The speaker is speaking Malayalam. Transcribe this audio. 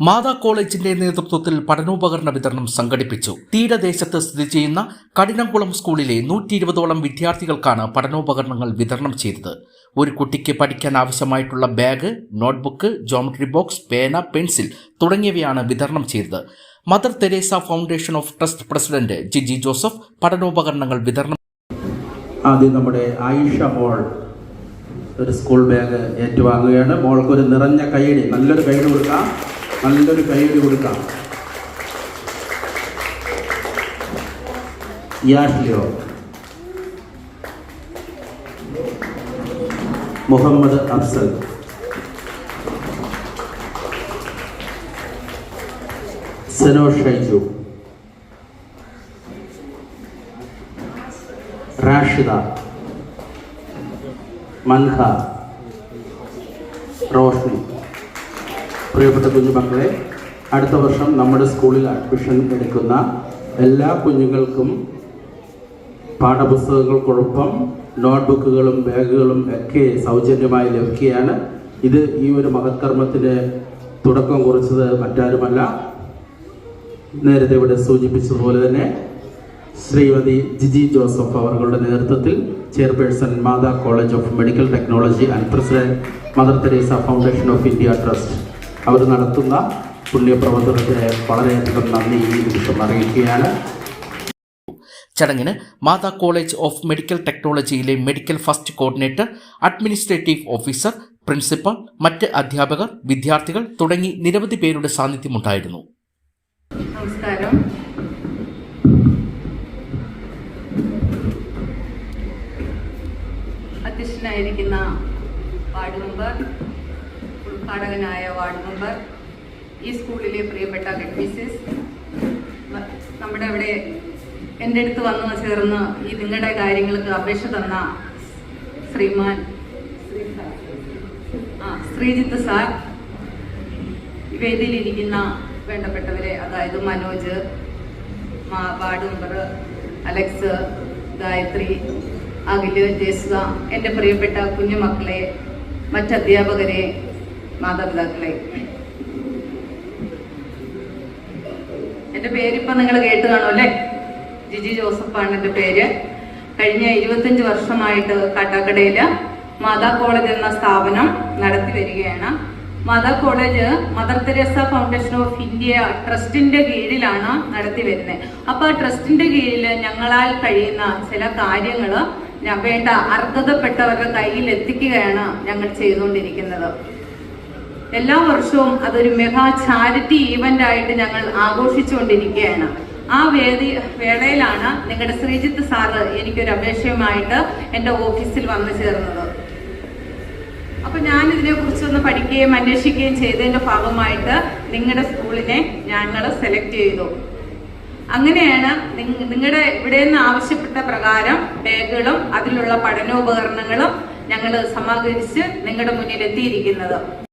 മാതാ കോളേജിന്റെ നേതൃത്വത്തിൽ പഠനോപകരണ വിതരണം സംഘടിപ്പിച്ചു. തീരദേശത്ത് സ്ഥിതി ചെയ്യുന്ന കഠിനംകുളം സ്കൂളിലെ നൂറ്റി ഇരുപതോളം വിദ്യാർത്ഥികൾക്കാണ് പഠനോപകരണങ്ങൾ വിതരണം ചെയ്തത്. ഒരു കുട്ടിക്ക് പഠിക്കാൻ ആവശ്യമായിട്ടുള്ള ബാഗ് നോട്ട്ബുക്ക് ജോമെട്രി ബോക്സ് പേന പെൻസിൽ തുടങ്ങിയവയാണ് വിതരണം ചെയ്തത്. Mother Teresa foundation of trust president Jiji Joseph പഠനോപകരണങ്ങൾ വിതരണം ആദ്യം നമ്മുടെ ആയിഷ മോൾ ഒരു സ്കൂൾ ബാഗ് ഏറ്റുവാങ്ങുകയാണ്. മോൾക്ക് ഒരു നിറഞ്ഞ കൈയടി നല്ലൊരു കൈയടി കൊടുക്കാം. നല്ലൊരു കൈയ്യടി കൊടുക്കാം. യാഷ്ലിയോ മുഹമ്മദ് അഫ്സൽ. സനോ ഷൈജു. റാഷിദ. മൻഹ. റോഷ്നി. പ്രിയപ്പെട്ട കുഞ്ഞുമക്കളെ അടുത്ത വർഷം നമ്മുടെ സ്കൂളിൽ അഡ്മിഷൻ എടുക്കുന്ന എല്ലാ കുഞ്ഞുങ്ങൾക്കും പാഠപുസ്തകങ്ങൾക്കൊപ്പം നോട്ട്ബുക്കുകളും ബാഗുകളും ഒക്കെ സൗജന്യമായി ലഭിക്കുകയാണ്. ഇത് ഈ ഒരു മഹത്കർമ്മത്തിന് തുടക്കം കുറിച്ചത് മറ്റാരുമല്ല. നേരത്തെ ഇവിടെ സൂചിപ്പിച്ചതുപോലെ തന്നെ ശ്രീമതി ജിജി ജോസഫ് അവരുടെ നേതൃത്വത്തിൽ chairperson Matha college of medical technology and president Mother Teresa foundation of India trust അവർ നടത്തുന്ന പുണ്യപ്രവർത്തനത്തിന് വളരെയധികം നന്ദി ഈ നിമിഷം അറിയിക്കുകയാണ്. ചടങ്ങിന് Matha college of medical ടെക്നോളജിയിലെ medical first coordinator administrative officer principal മറ്റ് അധ്യാപകർ വിദ്യാർത്ഥികൾ തുടങ്ങി നിരവധി പേരുടെ സാന്നിധ്യമുണ്ടായിരുന്നു. നമസ്കാരം. അധ്യക്ഷനായിരിക്കുന്ന വാർഡ് മെമ്പർ ഉദ്ഘാടകനായ വാർഡ് മെമ്പർ ഈ സ്കൂളിലെ പ്രിയപ്പെട്ട മിസ്സസ് നമ്മുടെ അവിടെ എന്റെ അടുത്ത് വന്ന് ചേർന്ന് ഈ നിങ്ങളുടെ കാര്യങ്ങൾക്ക് അപേക്ഷ തന്ന ശ്രീമാൻ ആ ശ്രീജിത്ത് സാർ വേദിയിലിരിക്കുന്ന വേണ്ടപ്പെട്ടവരെ അതായത് Manoj ward member Alex Gayathri Akhil ജേസുക എന്റെ പ്രിയപ്പെട്ട കുഞ്ഞുമക്കളെ മറ്റധ്യാപകരെ മാതാപിതാക്കളെ എന്റെ പേരിപ്പൊ നിങ്ങൾ കേട്ട് കാണും അല്ലേ? ജിജി ജോസഫാണ് എന്റെ പേര്. കഴിഞ്ഞ ഇരുപത്തഞ്ച് വർഷമായിട്ട് കാട്ടാക്കടയിൽ മാതാ കോളേജ് എന്ന സ്ഥാപനം നടത്തി വരികയാണ്. Matha college Mother Teresa foundation of India ട്രസ്റ്റിന്റെ കീഴിലാണ് നടത്തി വരുന്നത്. അപ്പൊ ആ ട്രസ്റ്റിന്റെ കീഴിൽ ഞങ്ങളാൽ കഴിയുന്ന ചില കാര്യങ്ങൾ വേണ്ട അർഹതപ്പെട്ടവരുടെ കയ്യിൽ എത്തിക്കുകയാണ് ഞങ്ങൾ ചെയ്തുകൊണ്ടിരിക്കുന്നത്. എല്ലാ വർഷവും അതൊരു മെഗാ ചാരിറ്റി ഈവന്റ് ആയിട്ട് ഞങ്ങൾ ആഘോഷിച്ചുകൊണ്ടിരിക്കുകയാണ്. ആ വേദി വേളയിലാണ് നിങ്ങളുടെ ശ്രീജിത്ത് സാറ് എനിക്കൊരു അപേക്ഷയുമായിട്ട് എന്റെ ഓഫീസിൽ വന്നു ചേർന്നത്. അപ്പൊ ഞാൻ ഇതിനെ കുറിച്ചൊന്ന് പഠിക്കുകയും അന്വേഷിക്കുകയും ചെയ്തതിന്റെ ഭാഗമായിട്ട് നിങ്ങളുടെ സ്കൂളിനെ ഞങ്ങൾ സെലക്ട് ചെയ്തു. അങ്ങനെയാണ് നിങ്ങളുടെ ഇവിടെ നിന്ന് ആവശ്യപ്പെട്ട പ്രകാരം ബാഗുകളും അതിലുള്ള പഠനോപകരണങ്ങളും ഞങ്ങൾ സമാഹരിച്ച് നിങ്ങളുടെ മുന്നിൽ എത്തിയിരിക്കുന്നത്